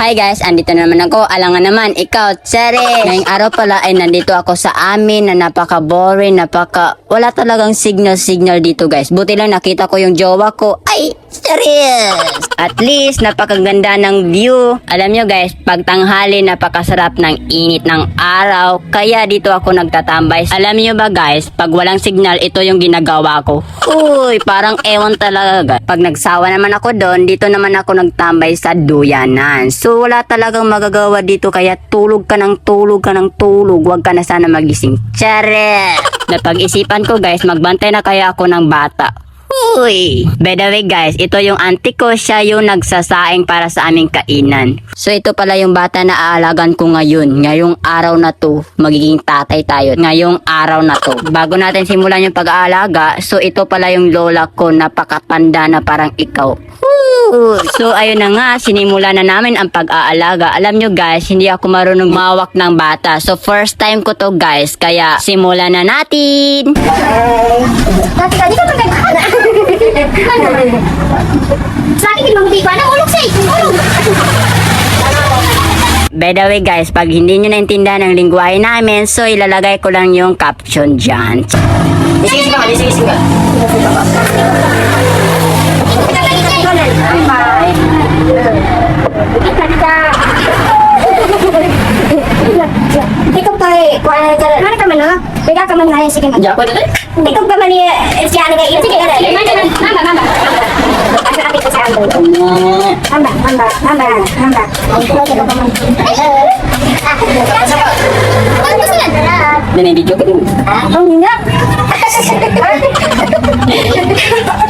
Hi guys, andito na naman ako. Alangan naman, ikaw, Tsare. Ngayong araw pala ay nandito ako sa amin na napaka-boring, napaka... Wala talagang signal-signal dito guys. Buti lang nakita ko yung jowa ko. Ay, serious! At least, napakaganda ng view. Alam nyo guys, pag tanghali, napakasarap ng init ng araw. Kaya dito ako nagtatambay. Alam nyo ba guys, pag walang signal, ito yung ginagawa ko. Uy, parang ewan talaga. Pag nagsawa naman ako doon, dito naman ako nagtambay sa duyanan. So, wala talagang magagawa dito. Kaya tulog ka ng tulog ka ng tulog. Huwag ka na sana magising. Tsare! Napag-isipan ko guys, magbantay na kaya ako ng bata. Uy! By the way guys, ito yung auntie ko, siya yung nagsasaing para sa aming kainan. So ito pala yung bata na aalagan ko ngayon. Ngayong araw na to, magiging tatay tayo. Ngayong araw na to. Bago natin simulan yung pag-aalaga, so ito pala yung lola ko, napakatanda na parang ikaw. So ayun na nga, sinimula na namin ang pag-aalaga. Alam nyo guys, hindi ako marunong mawak ng bata. So first time ko to guys, kaya simulan na natin! Dati ka, hindi ko na ulog sa'yo. Ulog. By the way guys, pag hindi nyo naintindihan ang lingwahe namin, so ilalagay ko lang yung caption dyan. Isi-isi ka, isi-isi ka. Ikaw pa eh, kung ano ka, ano ka man no? Bigyan ka man na yan, sige man. Diyan ko na Ikaw pa man eh, siya ano kayo. Sige, sige, manda, Nanibidyo ka din. Ang nga.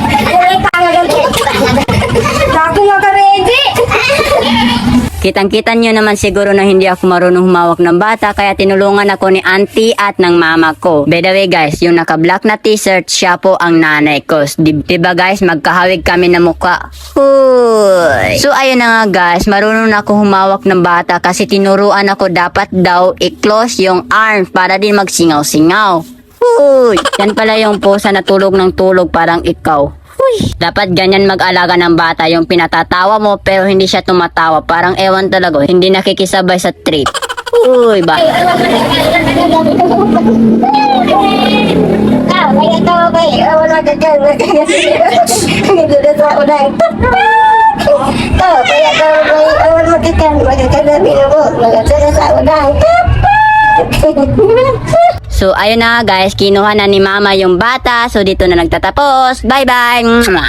Kitang-kita nyo naman siguro na hindi ako marunong humawak ng bata kaya tinulungan ako ni auntie at ng mama ko. By the way guys, yung naka-black na t-shirt, siya po ang nanay ko. Di, diba guys, magkahawig kami na mukha. Huy. So ayun na nga guys, marunong na ako humawak ng bata kasi tinuruan ako dapat daw i-close yung arm para din magsingaw-singaw. Huy. Yan pala yung posa na tulog ng tulog parang ikaw. Uy, dapat ganyan mag-alaga ng bata yung pinatatawa mo pero hindi siya tumatawa. Parang ewan talaga, hindi nakikisabay sa trip. Uy, ba? Ah, may So, ayun na guys, kinuha na ni mama yung bata. So, dito na nagtatapos. Bye-bye!